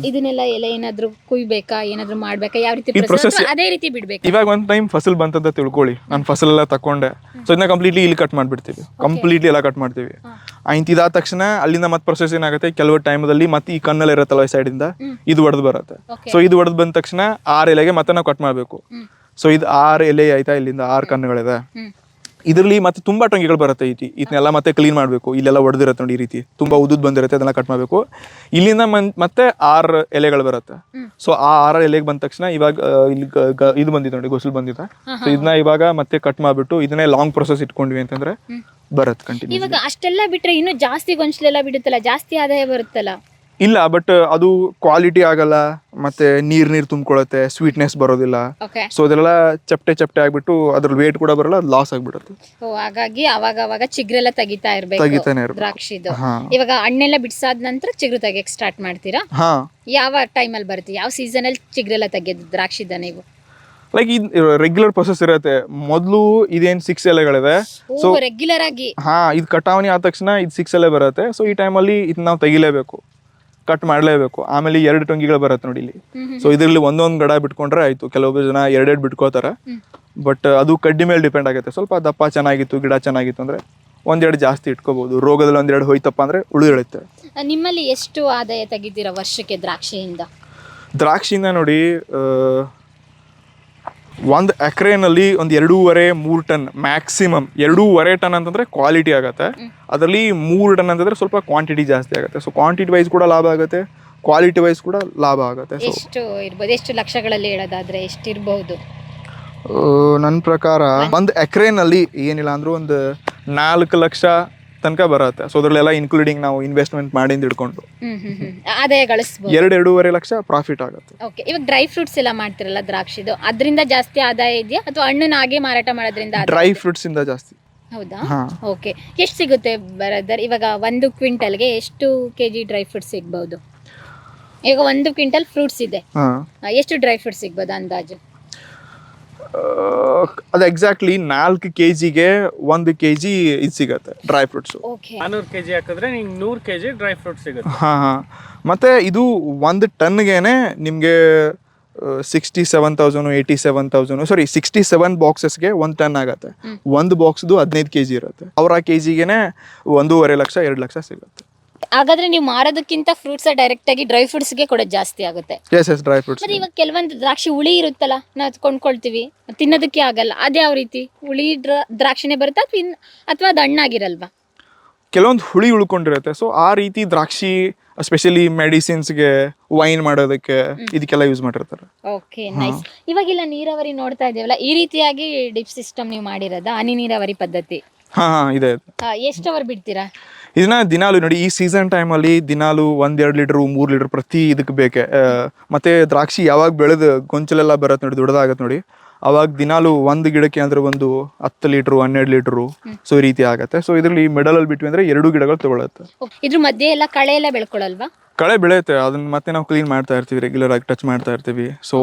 ಇದನ್ನೆಲ್ಲ ಎಲ್ಲ ಏನಾದ್ರು ಕುಯ್ಬೇಕಾ? ಏನಾದ್ರು ಮಾಡ್ಬೇಕಾ? ಯಾವ ರೀತಿ ಪ್ರೊಸೆಸ್ process? process- ಅಥವಾ ಅದೇ ರೀತಿ ಬಿಡ್ಬೇಕು? ಇವಾಗ ಒಂದ್ ಟೈಮ್ ಫಸಲ್ ಬಂತಂತ ತಿಳ್ಕೊಳ್ಳಿ. ನಾನು ಫಸಲ್ ಎಲ್ಲ ತಕೊಂಡೆ ಸೊ ಇದನ್ನ ಕಂಪ್ಲೀಟ್ಲಿ ಇಲ್ಲಿ ಕಟ್ ಮಾಡ್ಬಿಡ್ತೀವಿ. ಕಂಪ್ಲೀಟ್ಲಿ ಎಲ್ಲ ಕಟ್ ಮಾಡ್ತೀವಿ. ಇದಾದ ತಕ್ಷಣ ಅಲ್ಲಿಂದ ಮತ್ತೆ ಪ್ರೊಸೆಸ್ ಏನಾಗುತ್ತೆ? ಕೆಲವು ಟೈಮಲ್ಲಿ ಮತ್ತೆ ಈ ಕಣ್ಣಲ್ಲಿ ಇರತ್ತಲ್ಲ ಈ ಸೈಡಿಂದ ಇದು ಒಡೆದು ಬರುತ್ತೆ. ಸೊ ಇದು ಒಡೆದು ಬಂದ ತಕ್ಷಣ ಆರ್ ಎಲೆಗೆ ಮತ್ತೆ ನಾವು ಕಟ್ ಮಾಡಬೇಕು. ಸೊ ಇದು ಆರ್ ಎಲೆ ಆಯ್ತಾ ಇಲ್ಲಿಂದ ಆರು ಕಣ್ಣುಗಳಿದೆ? ಇದರಲ್ಲಿ ಮತ್ತೆ ತುಂಬಾ ಟೊಂಗಿಗಳು ಬರುತ್ತೆ ಈ ಇದನ್ನೆಲ್ಲ ಮತ್ತೆ ಕ್ಲೀನ್ ಮಾಡಬೇಕು. ಇಲ್ಲೆಲ್ಲ ಒಡೆದಿರುತ್ತೆ ನೋಡಿ ಈ ರೀತಿ. ತುಂಬಾ ಉದ್ದುದ್ ಬಂದಿರುತ್ತೆ ಅದನ್ನ ಕಟ್ ಮಾಡಬೇಕು. ಇಲ್ಲಿಂದ ಮತ್ತೆ ಆರ್ ಎಲೆಗಳು ಬರುತ್ತೆ. ಸೊ ಆ ಆರು ಎಲೆಗೆ ಬಂದ ತಕ್ಷಣ ಇವಾಗ ಇಲ್ಲಿ ಇದು ಬಂದಿದೆ ನೋಡಿ ಗೊಸಲು ಬಂದಿದೆ. ಸೊ ಇದನ್ನ ಇವಾಗ ಮತ್ತೆ ಕಟ್ ಮಾಡ್ಬಿಟ್ಟು ಇದನ್ನೇ ಲಾಂಗ್ ಪ್ರೊಸೆಸ್ ಇಟ್ಕೊಂಡ್ವಿ ಅಂತಂದ್ರೆ ಬರುತ್ತೆ ಕಂಟಿನ್ಯೂ ಇವಾಗ ಅಷ್ಟೆಲ್ಲ ಬಿಟ್ರೆ ಇನ್ನು ಜಾಸ್ತಿ ಗೊಂಚಲೆಲ್ಲ ಬಿಡುತ್ತಲ್ಲ? ಜಾಸ್ತಿ ಆದಾಯ ಬರುತ್ತಲ್ಲ? ಇಲ್ಲ ಬಟ್ ಅದು ಕ್ವಾಲಿಟಿ ಆಗಲ್ಲ ಮತ್ತೆ ನೀರ್ ನೀರ್ ತುಂಬ್ಕೊಳತ್ತೆ ಸ್ವೀಟ್ನೆಸ್ ಬರೋದಿಲ್ಲ. ಓಕೆ ಸೊ ಅದೆಲ್ಲ ಚಪ್ಪಟೆ ಚಪ್ಪಟೆ ಆಗ್ಬಿಟ್ಟು ಅದ್ರ ವೇಟ್ ಕೂಡ ಬರಲ್ಲ ಲಾಸ್ ಆಗ್ಬಿಡುತ್ತೆ. ಸೊ ಹಾಗಾಗಿ ಅವಾಗ ಅವಾಗ ಚಿಗ್ರೆಲ್ಲ ತೆಗಿತಾ ಇರ್ಬೇಕು. ತೆಗಿತಾನೆ ಇರ್ಬೇಕು. ದ್ರಾಕ್ಷಿದು. ಹಾ. ಇವಾಗ ಹಣ್ಣೆಲ್ಲ ಬಿಡ್ಸಾದ ನಂತರ ಚಿಗ್ರು ತೆಗಿಯಕ್ ಸ್ಟಾರ್ಟ್ ಮಾಡ್ತೀರಾ? ಹಾ. ಯಾವ ಟೈಮ್ ಅಲ್ಲಿ ಬರುತ್ತೆ ಯಾವ ಸೀಸನ್ ಅಲ್ಲಿ ಚಿಗ್ರೆಲ್ಲ ತೆಗೆಯೋದು ದ್ರಾಕ್ಷಿದ ನೀವು? ಲೈಕ್ ಇದು ರೆಗ್ಯುಲರ್ ಪ್ರೊಸೆಸ್ ಇರುತ್ತೆ. ಮೊದಲು ಇದೇನ್ ಸಿಕ್ಸ್ ಎಲೆಗಳಿದೆ ಸೊ ರೆಗ್ಯುಲರ್ ಆಗಿ. ಹಾ ಇದು ಕಟಾವಣಿ ಆದ ತಕ್ಷಣ ಇದು ಸಿಕ್ಸ್ ಎಲೆ ಬರುತ್ತೆ. ಸೊ ಈ ಟೈಮಲ್ಲಿ ಇದು ನಾವು ತೆಗಿಲೇಬೇಕು. ಕಟ್ ಮಾಡಲೇಬೇಕು. ಆಮೇಲೆ ಎರಡು ಟೊಂಗಿಗಳು ಬರುತ್ತೆ ನೋಡಿ ಇಲ್ಲಿ. ಸೊ ಇದರಲ್ಲಿ ಒಂದೊಂದು ಗಡ ಬಿಟ್ಕೊಂಡ್ರೆ ಆಯ್ತು. ಕೆಲವೊಬ್ಬರು ಜನ ಎರಡೆರಡು ಬಿಟ್ಕೋತಾರೆ. ಬಟ್ ಅದು ಕಡ್ಡಿ ಮೇಲೆ ಡಿಪೆಂಡ್ ಆಗುತ್ತೆ. ಸ್ವಲ್ಪ ದಪ್ಪ ಚೆನ್ನಾಗಿತ್ತು ಗಿಡ ಚೆನ್ನಾಗಿತ್ತು ಅಂದ್ರೆ ಒಂದೆರಡು ಜಾಸ್ತಿ ಇಟ್ಕೋಬಹುದು ರೋಗದಲ್ಲಿ ಒಂದೆರಡು ಹೋಯ್ತಪ್ಪ ಅಂದ್ರೆ ಉಳಿದಿಳುತ್ತೆ ನಿಮ್ಮಲ್ಲಿ ಎಷ್ಟು ಆದಾಯ ತೆಗಿತೀರಾ ವರ್ಷಕ್ಕೆ ದ್ರಾಕ್ಷಿಯಿಂದ? ದ್ರಾಕ್ಷಿಯಿಂದ ನೋಡಿ ಒಂದು ಎಕರೆನಲ್ಲಿ ಒಂದು ಎರಡೂವರೆ ಮೂರು ಟನ್ ಮ್ಯಾಕ್ಸಿಮಮ್ ಎರಡೂವರೆ ಟನ್ ಅಂತಂದರೆ ಕ್ವಾಲಿಟಿ ಆಗುತ್ತೆ. ಅದರಲ್ಲಿ ಮೂರು ಟನ್ ಅಂತಂದರೆ ಸ್ವಲ್ಪ ಕ್ವಾಂಟಿಟಿ ಜಾಸ್ತಿ ಆಗುತ್ತೆ. ಸೊ ಕ್ವಾಂಟಿಟಿ ವೈಸ್ ಕೂಡ ಲಾಭ ಆಗುತ್ತೆ ಕ್ವಾಲಿಟಿ ವೈಸ್ ಕೂಡ ಲಾಭ ಆಗುತ್ತೆ. ಸೊ ಎಷ್ಟು ಇರ್ಬೋದು? ಎಷ್ಟು ಲಕ್ಷಗಳಲ್ಲಿ ಹೇಳೋದಾದ್ರೆ ಎಷ್ಟಿರ್ಬಹುದು ನನ್ನ ಪ್ರಕಾರ ಒಂದು ಎಕರೆನಲ್ಲಿ ಏನಿಲ್ಲ ಅಂದರೂ ಒಂದು ನಾಲ್ಕು ಲಕ್ಷ ತನಕ ಬರುತ್ತೆ. ಸೊ ಅದರಲ್ಲೆಲ್ಲ ಇನ್ಕ್ಲೂಡಿಂಗ್ ನಾವು ಇನ್ವೆಸ್ಟ್ಮೆಂಟ್ ಮಾಡಿಂದ ಹಿಡ್ಕೊಂಡು. ಆದಾಯ ಗಳಿಸ್ಬೋದು. ಎರಡು ಎರಡೂವರೆ ಲಕ್ಷ ಪ್ರಾಫಿಟ್ ಆಗುತ್ತೆ. ಓಕೆ ಇವಾಗ ಡ್ರೈ ಫ್ರೂಟ್ಸ್ ಎಲ್ಲ ಮಾಡ್ತಿರಲ್ಲ ದ್ರಾಕ್ಷಿದು. ಅದರಿಂದ ಜಾಸ್ತಿ ಆದಾಯ ಇದೆಯಾ? ಅಥವಾ ಹಣ್ಣನ್ನ ಹಾಗೆ ಮಾರಾಟ ಮಾಡೋದ್ರಿಂದ ಡ್ರೈ ಫ್ರೂಟ್ಸ್ ಇಂದ ಜಾಸ್ತಿ. ಹೌದಾ? ಓಕೆ ಎಷ್ಟು ಸಿಗುತ್ತೆ ಬರದರ್ ಇವಾಗ ಒಂದು ಕ್ವಿಂಟಲ್ಗೆ ಎಷ್ಟು ಕೆಜಿ ಡ್ರೈ ಫ್ರೂಟ್ಸ್ ಸಿಗ್ಬಹುದು ಈಗ ಒಂದು ಕ್ವಿಂಟಲ್ ಫ್ರೂಟ್ಸ್ ಇದೆ. ಎಷ್ಟು ಡ್ರೈ ಫ್ರೂಟ್ಸ್ ಸಿಗ್ಬೋದು ಅಂದಾಜು? ಅದು ಎಕ್ಸಾಕ್ಟ್ಲಿ ನಾಲ್ಕು ಕೆ ಜಿಗೆ ಒಂದು ಕೆ ಜಿ ಇದು ಸಿಗತ್ತೆ ಡ್ರೈ ಫ್ರೂಟ್ಸು ಓಕೆ ನಾನೂರು ಕೆ ಜಿ ಹಾಕಿದ್ರೆ ನಿಮ್ಗೆ ನೂರು ಕೆ ಜಿ ಡ್ರೈ ಫ್ರೂಟ್ ಸಿಗುತ್ತೆ. ಹಾಂ ಹಾಂ. ಮತ್ತು ಇದು ಒಂದು ಟನ್ಗೇನೆ ನಿಮಗೆ sixty seven thousand eighty seven thousand sorry sixty seven ಬಾಕ್ಸಸ್ಗೆ ಒಂದು ಟನ್ ಆಗುತ್ತೆ. ಒಂದು ಬಾಕ್ಸ್ದು ಹದಿನೈದು ಕೆ ಜಿ ಇರುತ್ತೆ. ಅವ್ರ ಆ ಕೆ ಜಿಗೆ ಒಂದೂವರೆ ಲಕ್ಷ ಎರಡು ಲಕ್ಷ ಸಿಗುತ್ತೆ. ಹಾಗಾದ್ರೆ ನೀವು ಮಾರೋದಕ್ಕಿಂತ ಫ್ರೂಟ್ಸ್ ಡೈರೆಕ್ಟ್ ಆಗಿ ಡ್ರೈ ಫ್ರೂಟ್ಸ್ಗೆ ಕೊಡೋದು ಜಾಸ್ತಿ ಆಗುತ್ತೆ. ಎಸ್ ಎಸ್ ಡ್ರೈ ಫ್ರೂಟ್ಸ್ ಮತ್ತೆ ಇವಾಗ ಕೆಲವೊಂದು ದ್ರಾಕ್ಷಿ ಹುಳಿ ಇರುತ್ತಲ್ಲ ನಾವು ಕೊಂಡ್ಕೊಳ್ತೀವಿ ತಿನ್ನೋದಕ್ಕೆ ಆಗಲ್ಲ ಅದ್ಯಾವ ರೀತಿ? ಹುಳಿ ಡ್ರ- ದ್ರಾಕ್ಷಿನೇ ಬರುತ್ತಾ ಅಥವಾ ಅದು ಹಣ್ಣಾಗಿರಲ್ವಾ? ಕೆಲವೊಂದು ಹುಳಿ ಉಳ್ಕೊಂಡಿರುತ್ತೆ ಸೊ ಆ ರೀತಿ ದ್ರಾಕ್ಷಿ ಸ್ಪೆಷಲಿ ಮೆಡಿಸಿನ್ಸ್ಗೆ ವೈನ್ ಮಾಡೋದಕ್ಕೆ ಇದಕ್ಕೆಲ್ಲ ಯೂಸ್ ಮಾಡಿರ್ತಾರೆ. ಓಕೆ ನೈಸ್ ಇವಾಗೆಲ್ಲ ನೀರಾವರಿ ನೋಡ್ತಾ ಇದ್ದೇವಲ್ಲ ಈ ರೀತಿಯಾಗಿ ಡಿಪ್ ಸಿಸ್ಟಮ್ ನೀವು ಮಾಡಿರೋದ? ಹನಿ ನೀರಾವರಿ ಪದ್ಧತಿ? ಹಾಂ ಹಾಂ ಇದೆ ಇದೆ. ಎಷ್ಟು ಅವರ್ ಬಿಡ್ತೀರಾ? ಇದನ್ನ ದಿನಾಲು ನೋಡಿ ಈ ಸೀಸನ್ ಟೈಮಲ್ಲಿ ದಿನಾಲು ಒಂದೆರಡು ಲೀಟ್ರು ಮೂರು ಲೀಟರ್ ಪ್ರತಿ ಇದಕ್ಕೆ ಬೇಕೆ. ಮತ್ತೆ ದ್ರಾಕ್ಷಿ ಯಾವಾಗ ಬೆಳೆದು ಗೊಂಚಲೆಲ್ಲ ಬರುತ್ತೆ ನೋಡಿ ದೊಡ್ಡದಾಗತ್ತೆ ನೋಡಿ. ಅವಾಗ ದಿನಾಲು ಒಂದು ಗಿಡಕ್ಕೆ ಅಂದ್ರೆ ಒಂದು ಹತ್ತು ಲೀಟ್ರು ಹನ್ನೆರಡು ಲೀಟ್ರು ಸೊ ಈ ರೀತಿ ಆಗತ್ತೆ. ಸೊ ಇದರಲ್ಲಿ ಮಿಡಲಲ್ಲಿ ಬಿಟ್ವಿ ಅಂದ್ರೆ ಎರಡು ಗಿಡಗಳು ತಗೊಳುತ್ತೆ. ಇದ್ರ ಮಧ್ಯೆ ಎಲ್ಲ ಕಳೆ ಎಲ್ಲ ಬೆಳ್ಕೊಳಲ್ವಾ ಕಳೆ ಬೆಳೆಯುತ್ತೆ ಅದನ್ನ ಮತ್ತೆ ನಾವು ಕ್ಲೀನ್ ಮಾಡ್ತಾ ಇರ್ತೀವಿ ರೆಗ್ಯುಲರ್ ಆಗಿ ಟಚ್ ಮಾಡ್ತಾ ಇರ್ತೀವಿ. ಸೊ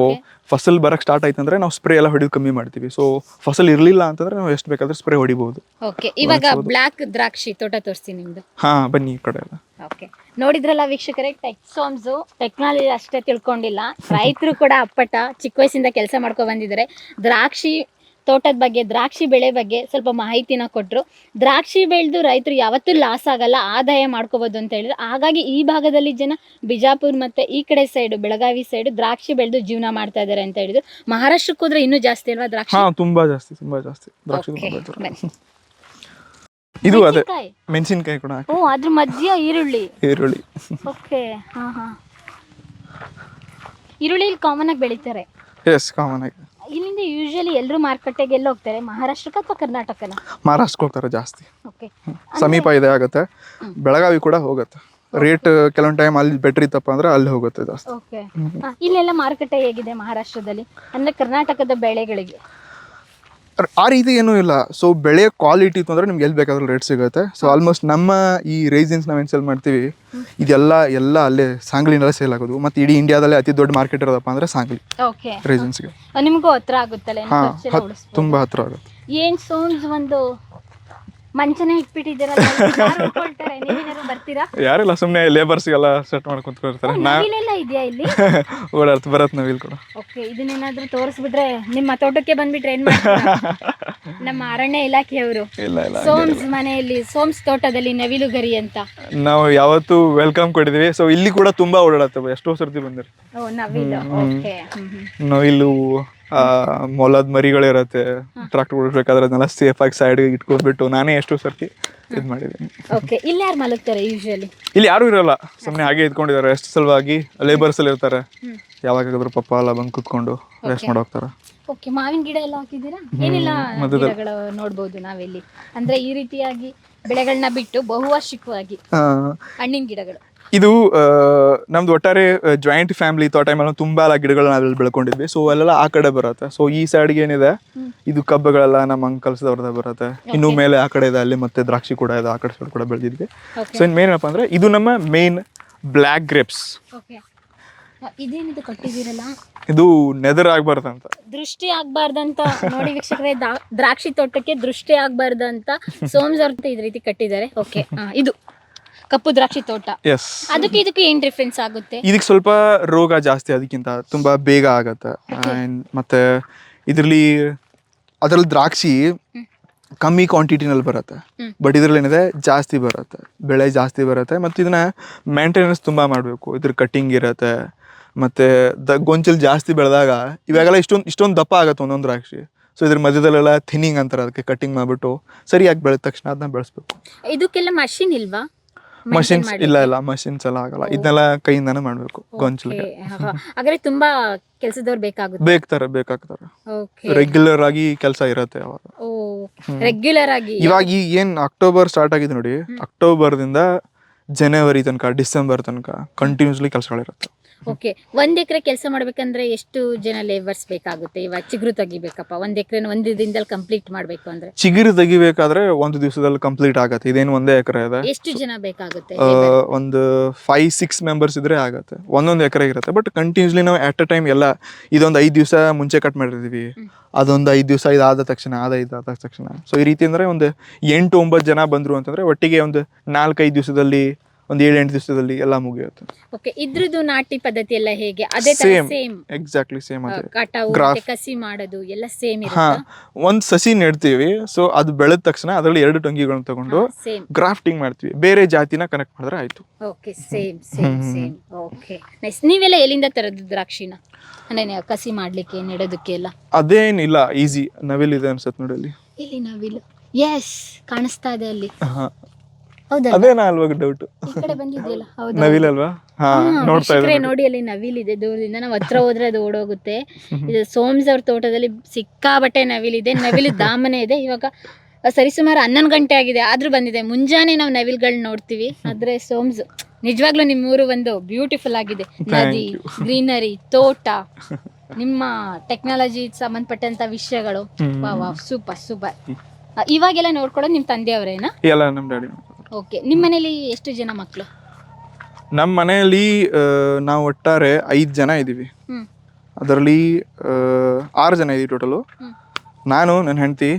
ಫಸಲ್ ಬರಕ್ ಸ್ಟಾರ್ಟ್ ಆಯ್ತು ಅಂದ್ರೆ ನಾವು ಸ್ಪ್ರೇ ಎಲ್ಲ ಹೊಡಿಯೋದು ಕಮ್ಮಿ ಮಾಡ್ತೀವಿ. ಸೊ ಫಸಲ್ ಇರಲಿಲ್ಲ ಅಂತಂದ್ರೆ ನಾವು ಎಷ್ಟು ಬೇಕಾದ್ರೆ ಸ್ಪ್ರೇ ಹೊಡಿಬಹುದು ಓಕೆ ಇವಾಗ ಬ್ಲಾಕ್ ದ್ರಾಕ್ಷಿ ತೋಟ ತೋರಿಸ್ತೀನಿ ನಿಮ್ದು. ಹಾ ಬನ್ನಿ ಈ ಕಡೆ ಎಲ್ಲ. ಓಕೆ ನೋಡಿದ್ರಲ್ಲ ವೀಕ್ಷಕರೇ ಟೆಕ್ ಸೋಮ್ಸ್ ಟೆಕ್ನಾಲಜಿ ಅಷ್ಟೇ ತಿಳ್ಕೊಂಡಿಲ್ಲ. ರೈತರು ಕೂಡ ಅಪ್ಪಟ ಚಿಕ್ಕ ವಯಸ್ಸಿಂದ ಕೆಲಸ ಮಾಡ್ಕೊ ಬಂದಿದ್ದಾರೆ. ದ್ರಾಕ್ಷಿ ತೋಟದ ಬಗ್ಗೆ ದ್ರಾಕ್ಷಿ ಬೆಳೆ ಬಗ್ಗೆ ಸ್ವಲ್ಪ ಮಾಹಿತಿನ ಕೊಟ್ಟರು ದ್ರಾಕ್ಷಿ ಬೆಳೆದು ರೈತರು ಯಾವತ್ತೂ ಲಾಸ್ ಆಗಲ್ಲ ಆದಾಯ ಮಾಡ್ಕೋಬೋದು ಅಂತ ಹೇಳಿದ್ರು. ಹಾಗಾಗಿ ಈ ಭಾಗದಲ್ಲಿ ಜನ ಬಿಜಾಪುರ್ ಮತ್ತೆ ಈ ಕಡೆ ಸೈಡ್ ಬೆಳಗಾವಿ ಸೈಡ್ ದ್ರಾಕ್ಷಿ ಬೆಳೆದು ಜೀವನ ಮಾಡ್ತಾ ಇದ್ದಾರೆ ಅಂತ ಹೇಳಿದ್ರು. ಮಹಾರಾಷ್ಟ್ರಕ್ಕೆ ಹೋದ್ರೆ ಇನ್ನೂ ಜಾಸ್ತಿ ಅಲ್ವಾ ದ್ರಾಕ್ಷಿ? ತುಂಬಾ ಜಾಸ್ತಿ ತುಂಬಾ ಜಾಸ್ತಿ. ದ್ರಾಕ್ಷಿ. ಇದು ಅದೇ ಮೆಣಸಿನಕಾಯಿ? ಕೂಡ ಓ ಅದ್ರ ಮಧ್ಯ ಈರುಳ್ಳಿ? ಈರುಳ್ಳಿ. ಓಕೆ ಹಾ ಹಾ. ಈರುಳ್ಳಿ ಕಾಮನ್ ಆಗಿ ಬೆಳಿತಾರೆ. ಎಸ್ ಕಾಮನ್ ಆಗಿ. ಇಲ್ಲಿಂದ ಯೂಶಲಿ ಎಲ್ಲರೂ ಮಾರುಕಟ್ಟೆಗೆ ಎಲ್ಲ ಹೋಗ್ತಾರೆ? ಮಹಾರಾಷ್ಟ್ರಕ್ಕೆ ಅಥವಾ ಕರ್ನಾಟಕನ? ಮಹಾರಾಷ್ಟ್ರಕ್ಕೆ ಹೋಗ್ತಾರೆ ಜಾಸ್ತಿ. ಓಕೆ ಸಮೀಪ ಇದೆ ಆಗುತ್ತೆ. ಬೆಳಗಾವಿ ಕೂಡ ಹೋಗುತ್ತೆ. ರೇಟ್ ಕೆಲವೊಂದು ಟೈಮ್ ಅಲ್ಲಿ ಬೆಟ್ರ್ ಇತ್ತಪ್ಪ ಅಂದ್ರೆ ಅಲ್ಲಿ ಹೋಗುತ್ತೆ ಜಾಸ್ತಿ. ಓಕೆ ಇಲ್ಲೆಲ್ಲ ಮಾರುಕಟ್ಟೆ ಹೇಗಿದೆ ಮಹಾರಾಷ್ಟ್ರದಲ್ಲಿ? ಅಂದ್ರೆ ಕರ್ನಾಟಕದ ಬೆಳೆಗಳಿಗೆ? ಆ ರೀತಿ ಏನೂ ಇಲ್ಲ. ಸೊ ಬೆಳೆ ಕ್ವಾಲಿಟಿ ಇತ್ತು ಅಂದ್ರೆ ನಿಮ್ಗೆ ಎಲ್ಲಿ ಬೇಕಾದ್ರೂ ರೇಟ್ ಸಿಗುತ್ತೆ. ಸೊ ಆಲ್ಮೋಸ್ಟ್ ನಮ್ಮ ಈ ರೈಸಿನ್ಸ್ ನಾವೇನು ಸೇಲ್ ಮಾಡ್ತೀವಿ ಇದೆಲ್ಲ ಎಲ್ಲ ಅಲ್ಲೇ ಸಾಂಗ್ಲಿನೆಲ್ಲ ಸೇಲ್ ಆಗೋದು. ಮತ್ತು ಇಡೀ ಇಂಡಿಯಾದಲ್ಲೇ ಅತಿ ದೊಡ್ಡ ಮಾರ್ಕೆಟ್ ಇರೋದಪ್ಪ ಅಂದ್ರೆ ಸಾಂಗ್ಲಿ ಓಕೆ ರೈಸಿನ್ಸ್ಗೆ ನಿಮಗೂ ಹತ್ರ ಆಗುತ್ತಲ್ಲ ಹಾ ಹತ್. ತುಂಬಾ ಹತ್ರ ಆಗುತ್ತೆ. ಏನ್ ಸೋನ್ಸ್ ಒಂದು ಮಂಚನೆ ಇಟ್ಬಿಟ್ಟಿದ್ದೀರಲ್ಲ ಯಾರು ಉಳ್ಕೊಳ್ತಾರೆ ನೀವೇನಾದ್ರು ಬರ್ತೀರಾ? ಯಾರಿಲ್ಲ ಸುಮ್ಮನೆ ಲೇಬರ್ಸ್ಗೆಲ್ಲ ಸೆಟ್ ಮಾಡಿ ನಾ ನವಿಲೆಲ್ಲ ಇದೆಯಾ ಇಲ್ಲಿ? ಓಡಾಡ್ತು ಬರತ್ ನವಿಲ್ ಕೂಡ. ಓಕೆ ಇದನ್ನೇನಾದ್ರೂ ತೋರಿಸ್ಬಿಟ್ರೆ ನಿಮ್ಮ ತೋಟಕ್ಕೆ ಬಂದ್ಬಿಟ್ರೆ ಏನ್ ಮಾಡ್ತೀರಾ? ನಮ್ಮ ಅರಣ್ಯ ಇಲಾಖೆಯವರು. ಇಲ್ಲ ಇಲ್ಲ ಸೋಮ್ಸ್ ಮನೆಯಲ್ಲಿ ಸೋಮ್ಸ್ ತೋಟದಲ್ಲಿ ನವಿಲುಗರಿ ಅಂತ. ನಾವು ಯಾವತ್ತೂ ವೆಲ್ಕಮ್ ಕೊಟ್ಟಿದೀವಿ ಸೊ ಇಲ್ಲಿ ಕೂಡ ತುಂಬಾ ಓಡಾಡತ್ತವೆ. ಎಷ್ಟೋ ಸರ್ತಿ ಬಂದಿರಿ ಓ ನವಿಲು. ಓಕೆ ನವಿಲು ಆ ಮೊಲದ ಮರಿಗಳಿರತ್ತೆ ಟ್ರಾಕ್ಟರ್ ಓಡಿಸ್ಬೇಕಾದ್ರೆ ಅದನ್ನೆಲ್ಲ ಸೇಫ್ ಆಗಿ ಸೈಡ್ ಇಟ್ಕೊಂಡ್ಬಿಟ್ಟು ನಾನೇ ಎಷ್ಟು ಸರ್ತಿ ಇದು ಮಾಡಿದ್ದೀನಿ. ಓಕೆ ಇಲ್ಲಿ ಯಾರು ಮಲಗ್ತಾರೆ ಇಲ್ಲಿ ಯಾರು ಇರಲ್ಲ ಸುಮ್ಮನೆ ಹಾಗೆ ಇದ್ಕೊಂಡಿದ್ದಾರೆ ಎಷ್ಟು ಸಲುವಾಗಿ ಲೇಬರ್ಸ್ ಅಲ್ಲಿ ಇರ್ತಾರೆ. ಯಾವಾಗಾದ್ರೂ ಪಪ್ಪ ಎಲ್ಲ ಬಂದು ಕುತ್ಕೊಂಡು ರೆಸ್ಟ್ ಮಾಡಿ ಹೋಗ್ತಾರೆ ಓಕೆ ಮಾವಿನ ಗಿಡ ಎಲ್ಲ ಹಾಕಿದ್ದೀರಾ? ಏನೆಲ್ಲ ಗಿಡಗಳು ನೋಡ್ಬೋದು ನಾವಿಲ್ಲಿ? ಅಂದ್ರೆ ಈ ರೀತಿಯಾಗಿ ಬೆಳೆಗಳನ್ನ ಬಿಟ್ಟು ಬಹುವಾರ್ಷಿಕವಾಗಿ ಹಣ್ಣಿನ ಗಿಡಗಳು. ಇದು ನಮ್ದು ಒಟ್ಟಾರೆ ಜಾಯಿಂಟ್ ಫ್ಯಾಮಿಲಿ ಇತ್ತು ಆ ಟೈಮಲ್ಲಿ ತುಂಬಾ ಎಲ್ಲ ಗಿಡಗಳನ್ನ ನಾವೆಲ್ಲ ಬೆಳ್ಕೊಂಡಿದ್ವಿ. ಸೊ ಅಲ್ಲೆಲ್ಲ ಆ ಕಡೆ ಬರುತ್ತೆ. ಸೊ ಈ ಸೈಡ್ಗೆ ಏನಿದೆ ಇದು ಕಬ್ಬಗಳೆಲ್ಲ ನಮ್ಮ ಅಂಕಲ್ಸ್ದವ್ರದ್ದು ಬರುತ್ತೆ. ಇನ್ನು ಮೇಲೆ ಆ ಕಡೆ ಇದೆ ಅಲ್ಲಿ ಮತ್ತೆ ದ್ರಾಕ್ಷಿ ಕೂಡ ಇದೆ ಆ ಕಡೆ ಸೈಡ್ ಕೂಡ ಬೆಳೆದಿದ್ವಿ. ಸೊ ಇನ್ ಮೇನ್ ಏನಪ್ಪ ಅಂದ್ರೆ ಇದು ನಮ್ಮ ಮೇನ್ ಬ್ಲ್ಯಾಕ್ ಗ್ರೇಪ್ಸ್ ಇದೇನಿದು ಇದು ನೆದರ್ ಆಗ್ಬಾರ್ದಂತ. ದೃಷ್ಟಿ ಆಗ್ಬಾರ್ದಂತ ನೋಡಿ ವೀಕ್ಷಕರೇ ದ್ರಾಕ್ಷಿ ತೋಟಕ್ಕೆ ದೃಷ್ಟಿ ಆಗ್ಬಾರ್ದಂತ ಸೋಮ್ಸ್ ಅವ್ರ ಇದ ರೀತಿ ಕಟ್ಟಿದ್ದಾರೆ. ಓಕೆ ಇದು. ಕಪ್ಪು ದ್ರಾಕ್ಷಿ ತೋಟ. ಎಸ್ ಅದಕ್ಕೆ ಇದಕ್ಕೆ ಏನ್ ಡಿಫ್ರೆನ್ಸ್ ಆಗುತ್ತೆ? ಇದಕ್ಕೆ ಸ್ವಲ್ಪ ರೋಗ ಜಾಸ್ತಿ ಅದಕ್ಕಿಂತ ತುಂಬಾ ಬೇಗ ಆಗತ್ತೆ. And ಮತ್ತೆ ಇದರಲ್ಲಿ ಅದರಲ್ಲಿ ದ್ರಾಕ್ಷಿ ಕಮ್ಮಿ ಕ್ವಾಂಟಿಟಿನಲ್ಲಿ ಬರುತ್ತೆ. ಹ್ಮ್. ಬಟ್ ಇದ್ರಲ್ಲಿ ಏನಿದೆ ಜಾಸ್ತಿ ಬರುತ್ತೆ. ಬೆಳೆ ಜಾಸ್ತಿ ಬರುತ್ತೆ. ಮತ್ತು ಇದನ್ನ ಮೇಂಟೆನೆನ್ಸ್ ತುಂಬಾ ಮಾಡಬೇಕು. ಇದ್ರ ಕಟ್ಟಿಂಗ್ ಇರುತ್ತೆ. ಮತ್ತೆ ದ ಗೊಂಚಲು ಜಾಸ್ತಿ ಬೆಳೆದಾಗ ಇವಾಗೆಲ್ಲ ಇಷ್ಟೊಂದು ಇಷ್ಟೊಂದು ದಪ್ಪ ಆಗುತ್ತೆ ಒಂದೊಂದು ದ್ರಾಕ್ಷಿ. ಸೊ ಇದ್ರ ಮಧ್ಯದಲ್ಲೆಲ್ಲ ಥಿನ್ನಿಂಗ್ ಅಂತಾರೆ ಅದಕ್ಕೆ ಕಟ್ಟಿಂಗ್ ಮಾಡಿಬಿಟ್ಟು ಸರಿಯಾಗಿ ಬೆಳೆದ ತಕ್ಷಣ ಅದನ್ನ ಬೆಳೆಸ್ಬೇಕು. ಇದಕ್ಕೆಲ್ಲ ಮಷಿನ್ ಇಲ್ವಾ? ಮಷಿನ್ಸ್ ಇಲ್ಲ ಇಲ್ಲ ಮಷಿನ್ಸ್ ಎಲ್ಲ ಆಗಲ್ಲ. ಇದನ್ನೆಲ್ಲ ಕೈಯಿಂದಾನೇ ಮಾಡಬೇಕು ಗೊಂಚಲಿಗೆ ಹಾಗಾದ್ರೆ ತುಂಬಾ ಕೆಲಸದವ್ರು ಬೇಕಾಗುತ್ತೆ. ಬೇಕ್ತಾರೆ ಬೇಕಾಗ್ತಾರೆ. ರೆಗ್ಯುಲರ್ ಆಗಿ ಕೆಲಸ ಇರುತ್ತೆ ಅವಾಗ. ರೆಗ್ಯುಲರ್ ಆಗಿ. ಇವಾಗ ಈ ಏನ್ ಅಕ್ಟೋಬರ್ ಸ್ಟಾರ್ಟ್ ಆಗಿದೆ ನೋಡಿ ಅಕ್ಟೋಬರ್ ದಿಂದ ಜನವರಿ ತನಕ ಡಿಸೆಂಬರ್ ತನಕ ಕಂಟಿನ್ಯೂಸ್ಲಿ ಕೆಲಸಗಳಿರುತ್ತೆ. ಓಕೆ ಒಂದ್ ಎಕರೆ ಕೆಲಸ ಮಾಡ್ಬೇಕಂದ್ರೆ ಎಷ್ಟು ಜನ ಲೇಬರ್ಸ್ ಬೇಕಾಗುತ್ತೆ? ಇವಾಗ ಚಿಗುರು ತೆಗಿಬೇಕಪ್ಪ. ಒಂದ್ ಎಕರೆ ಒಂದ್ ದಿನದಲ್ಲಿ ಕಂಪ್ಲೀಟ್ ಮಾಡ್ಬೇಕು ಅಂದ್ರೆ? ಚಿಗುರು ತೆಗಿಬೇಕಾದ್ರೆ ಒಂದು ದಿವಸದಲ್ಲಿ ಕಂಪ್ಲೀಟ್ ಆಗತ್ತೆ. ಇದೇನು ಒಂದೇ ಎಕರೆ ಇದೆ? ಎಷ್ಟು ಜನ ಬೇಕಾಗುತ್ತೆ? ಒಂದು ಫೈವ್ ಸಿಕ್ಸ್ ಮೆಂಬರ್ಸ್ ಇದ್ರೆ ಆಗತ್ತೆ. ಒಂದೊಂದು ಎಕರೆ ಇರುತ್ತೆ. ಬಟ್ ಕಂಟಿನ್ಯೂಸ್ಲಿ ನಾವು ಅಟ್ ಅ ಟೈಮ್ ಎಲ್ಲ ಇದೊಂದು ಐದು ದಿವಸ ಮುಂಚೆ ಕಟ್ ಮಾಡಿರ್ತೀವಿ. ಅದೊಂದು ಐದು ದಿವಸ ಇದಾದ ತಕ್ಷಣ ಆದ ಇದಾದ ತಕ್ಷಣ. ಸೊ ಈ ರೀತಿ ಅಂದ್ರೆ ಒಂದು ಎಂಟು ಒಂಬತ್ತು ಜನ ಬಂದ್ರು ಅಂತಂದ್ರೆ ಒಟ್ಟಿಗೆ ಒಂದು ನಾಲ್ಕೈದು ದಿವಸದಲ್ಲಿ ಒಂದು ಏಳು ಎಂಟು ದಿವಸದಲ್ಲಿ ಎಲ್ಲ ಮುಗಿಯುತ್ತೆ. ಓಕೆ ಇದ್ರದ್ದು ನಾಟಿ ಪದ್ಧತಿ ಎಲ್ಲ ಹೇಗೆ? ಅದೇ ತರ ಸೇಮ್ ಸೇಮ್ ಎಕ್ಸಾಕ್ಟ್ಲಿ ಸೇಮ್ ಅದೇ. ಕಟಾವು Graph. ಕಸಿ ಮಾಡೋದು ಎಲ್ಲ ಸೇಮ್ ಹಾ ಒಂದು ಸಸಿ ನೆಡ್ತೀವಿ ಸೊ ಅದು ಬೆಳೆದ ತಕ್ಷಣ ಅದರಲ್ಲಿ ಎರಡು ಟೊಂಗಿಗಳನ್ನ ತಗೊಂಡು ಸೇಮ್ ಗ್ರಾಫ್ಟಿಂಗ್ ಮಾಡ್ತೀವಿ. ಬೇರೆ ಜಾತಿನ ಕನೆಕ್ಟ್ ಮಾಡಿದ್ರೆ ಆಯ್ತು. Okay same same same okay nice ನೀವೆಲ್ಲ ಎಲ್ಲಿಂದ ತರದ್ದು ದ್ರಾಕ್ಷಿನ? ಅಂದ್ರೆ ನೀವು ಕಸಿ ಮಾಡ್ಲಿಕ್ಕೆ ನೆಡೋದಕ್ಕೆ ಎಲ್ಲ? ಅದೇನಿಲ್ಲ ಈಸಿ ನವಿಲ್ ಇದೆ ಅನ್ಸತ್ ನೋಡಲ್ಲಿ ಅಲ್ಲಿ. ಇಲ್ಲಿ ನಾವಿಲ್ಲ ಎಸ್ ಕಾಣಿಸ್ತಾ ಇದೆ ಅಲ್ಲಿ. ಹೌದಾ ಅದೇನಾ ಅಲ್ವಾ ಡೌಟ್ ಈ ಕಡೆ ಬಂದಿದೆಯಲ್ಲ ಹೌದಾ? ನವಿಲ್ ಅಲ್ವಾ? ಹಾ ನೋಡ್ತಾ ವೀಕ್ಷಕರೇ ಇದ್ದೀನಿ. ನೋಡಿ ಅಲ್ಲಿ ನವಿಲಿದೆ ದೂರದಿಂದ ನಾವು ಹತ್ರ ಹೋದ್ರೆ ಅದು ಓಡೋಗುತ್ತೆ. ಇದು ಸೋಮ್ಸ್ ಅವ್ರ ತೋಟದಲ್ಲಿ ಸಿಕ್ಕಾಬಟ್ಟೆ ಇದೆ ನವಿಲು ದಾಮನೆ ಇದೆ. ಇವಾಗ ಸರಿಸುಮಾರು ಹನ್ನೊಂದು ಗಂಟೆ ಆಗಿದೆ ಆದ್ರೂ ಬಂದಿದೆ. ಮುಂಜಾನೆ ನಾವು ನವಿಲ್ಗಳ್ ನೋಡ್ತೀವಿ. ಆದ್ರೆ ಸೋಮ್ಸ್ ನಿಜವಾಗ್ಲೂ ನಿಮ್ಮೂರು ಒಂದು ಬ್ಯೂಟಿಫುಲ್ ಆಗಿದೆ. ನದಿ ಗ್ರೀನರಿ ತೋಟ ನಿಮ್ಮ ಟೆಕ್ನಾಲಜಿ ಸಂಬಂಧಪಟ್ಟಂತ ವಿಷಯಗಳು. ವಾ ವಾ ಸೂಪರ್ ಸೂಪರ್. ಇವಾಗೆಲ್ಲ ನೋಡ್ಕೊಳ್ಳೋದು ನಿಮ್ಮ ತಂದೆಯವರೇನಾ? ಎಲ್ಲ ನಮ್ ಡ್ಯಾಡಿ. ಓಕೆ ನಿಮ್ಮ ಮನೆಯಲ್ಲಿ ಎಷ್ಟು ಜನ ಮಕ್ಕಳು ನಮ್ಮ ಮನೆಯಲ್ಲಿ ನಾವು ಒಟ್ಟಾರೆ ಐದು ಜನ ಇದ್ದೀವಿ ಹ್ಮ್. ಅದರಲ್ಲಿ ಆರು ಜನ ಇದ್ದೀವಿ ಟೋಟಲು ನಾನು ನನ್ನ ಹೆಂಡತಿ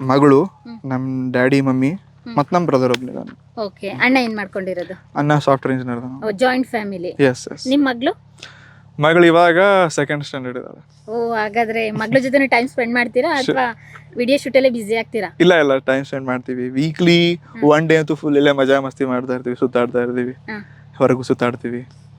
ಮಗಳು ನಮ್ಮ ಡ್ಯಾಡಿ ಮಮ್ಮಿ ಮತ್ತು ನಮ್ಮ ಬ್ರದರ್ ಒಬ್ಬನಿದ್ದಾನೆ ಓಕೆ ಅಣ್ಣ ಏನು ಮಾಡ್ಕೊಂಡಿರೋದು? ಅಣ್ಣ software engineer joint family yes yes ನಿಮ್ಮ ಮಗಳು? ಮಗಳು ಇವಾಗ ಸೆಕೆಂಡ್ ಸ್ಟ್ಯಾಂಡರ್ಡ್ ಇದ್ದಾಳೆ. ಓ ಹಾಗಾದ್ರೆ ಮಗಳ ಜೊತೆ ಟೈಮ್ ಸ್ಪೆಂಡ್ ಮಾಡ್ತೀರಾ ಅಥವಾ ವಿಡಿಯೋ ಶೂಟೆಲ್ಲಾ ಬಿಜಿ ಆಗ್ತೀರಾ? ಇಲ್ಲ ಇಲ್ಲ ಟೈಮ್ ಸ್ಪೆಂಡ್ ಮಾಡ್ತೀವಿ. ವೀಕ್ಲಿ ಒನ್ ಡೇ ಅಂತೂ ಫುಲ್ ಇಲ್ಲೇ ಮಜಾ ಮಸ್ತಿ ಮಾಡ್ತಾ ಇರ್ತೀವಿ ಸುತ್ತಾಡ್ತಾ ಇರ್ತೀವಿ. ಹೊರಗೂ ಸುತ್ತಾಡ್ತೀವಿ.